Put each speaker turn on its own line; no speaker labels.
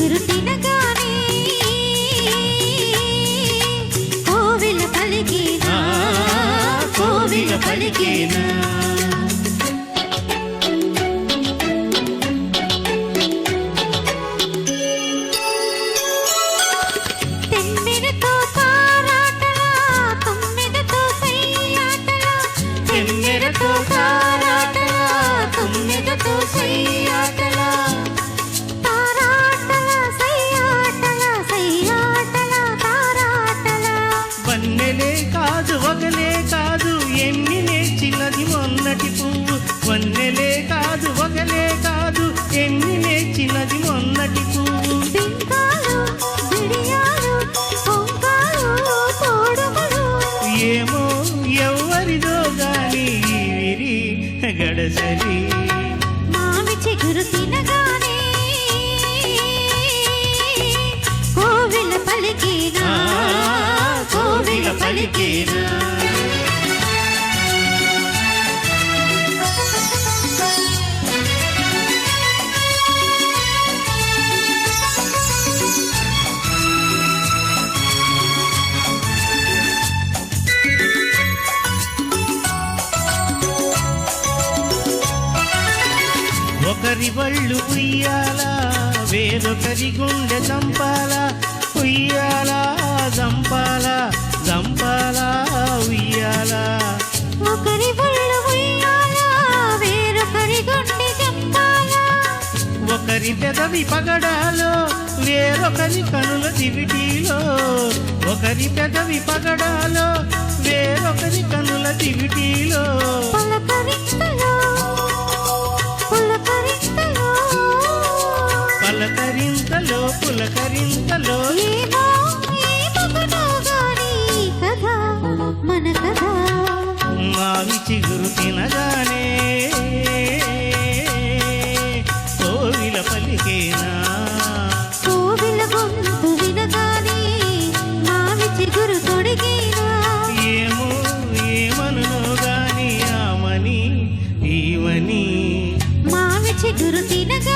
మావి కోవిల పలికినా? కోవిల పలికినా?
గడసరి
మావి చిగురు తినగానే కోవిల పలికినా
ఆ,
కోవిల
ఒకరి వళ్ళు ఉయ్యాలా వేరొకరి గుండె చంపాలా ఉయ్యాలా చంపాలా చంపాలా ఉయ్యాలా.
ఒకరి ఉయ్యాలా వేరొకరి గుండె చంపాలా.
ఒకరి పెదవి పగడాలో వేరొకరి కనుల దివిటీలో. ఒకరి పెదవి పగడాలో వేరొకరి కనుల దివిటీలో.
పులకరింతలో కథ మన కథ.
మావి చిగురు తినగానే కోవిల పలికేనా?
కోవిల గొంతు వినగానే మావి చిగురు తొడిగినా?
ఏమో ఏమనునో గాని ఆమని ఈవని
మావి చిగురు తినగానే